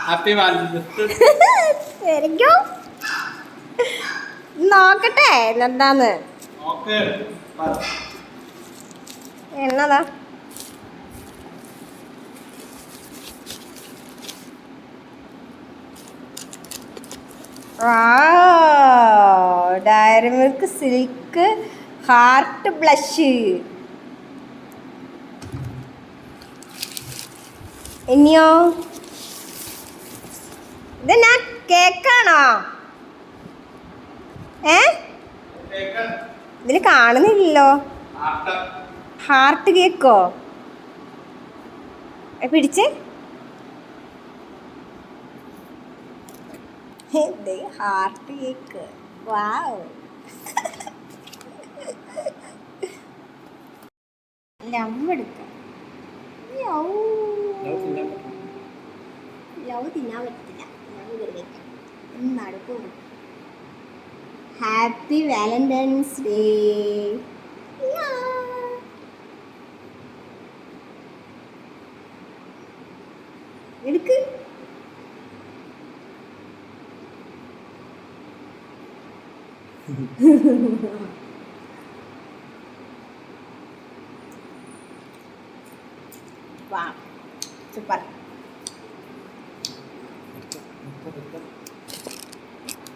Happy ശരിക്കും നോക്കട്ടെ എന്താന്ന് എന്നതാ? Dairy Milk Silk heart blush ഇനിയോ? ഇതെന്നാ കേക്കാണോ? ഏ? ഇതിൽ കാണുന്നില്ലല്ലോ. ഹാർട്ട് കേക്കോ? പിടിച്ചേ. Heart cake. വാവ്. ലവ് എടുക്കാം. ലവ് തിന്നാൻ പറ്റില്ല ലവ് വെക്കാം നടക്കും ഹാപ്പി വാലന്റൈൻസ് ഡേ. എടുക്ക്. വാ. സൂപ്പർ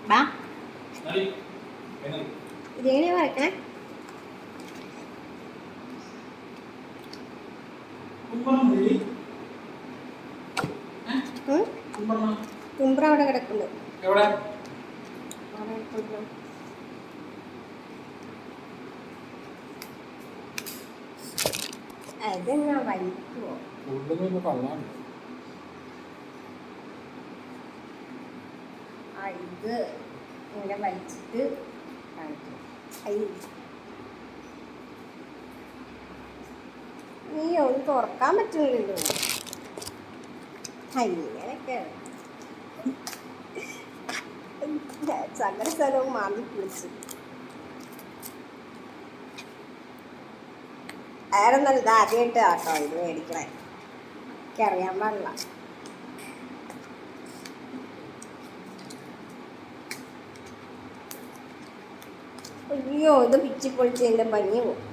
വാ ഇതെങ്ങനെയാ വരക്കണേ ഉം? തുമ്പ്ര അവിടെ കിടക്കുന്നു അതെന്നാ വലിക്കുവോ? ഉള്ളിൽ കള്ളാണ് ആ ഇത് ഇങ്ങനെ വലിച്ചിട്ട് കാണിക്കും നീ ഒന്ന് തുറക്കാൻ പറ്റുന്നില്ലല്ലോ. ആ, ഇങ്ങനെയൊക്കെയാണ് സകല സ്ഥലവും മാറി കുളിച്ചു. അയാളൊന്നും ഇത് ആദ്യമായിട്ട് കേട്ടോ ഇത് മേടിക്കണേ. എനിക്കറിയാൻ പാടില്ല. അയ്യോ ഇത് പിച്ചി പൊളിച്ച് എന്റെ ഭംഗി പോകും.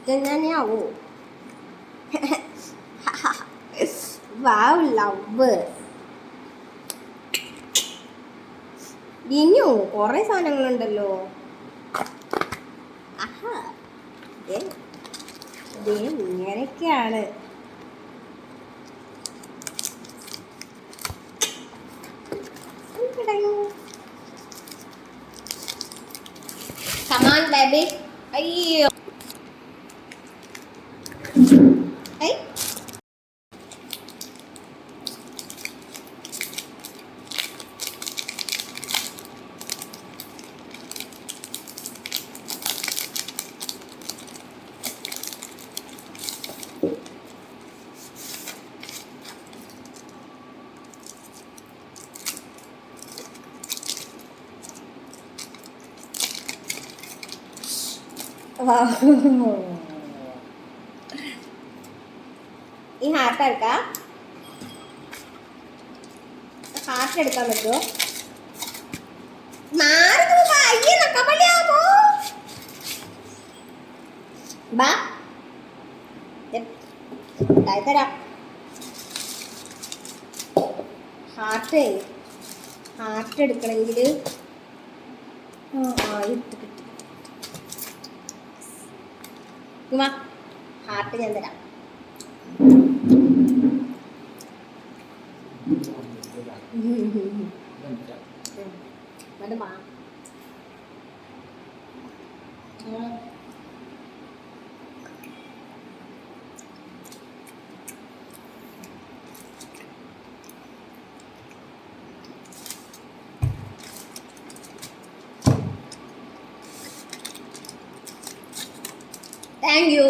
ഇതെങ്ങനെയാവോ വാവ് ലവ് ഇനിയോ കുറേ സാധനങ്ങളുണ്ടല്ലോ. ആഹാ ഇങ്ങനെയൊക്കെയാണ്. കമാൻ ബേബി അയ്യോ. ഈ ഹാർട്ട് എടുക്കാം. ഹാർട്ട് എടുക്കാൻ പറ്റുമോ? ബാ. ഹാർട്ട് ഹാർട്ട് എടുക്കണമെങ്കിൽ ആ കിട്ടി. ഉമ്മ, ഹാർട്ട് ഞാൻ തരാം എന്നിട്ട് വാ thank you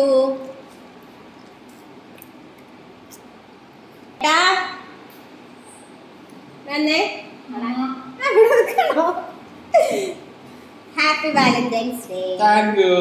happy Valentine's day thank you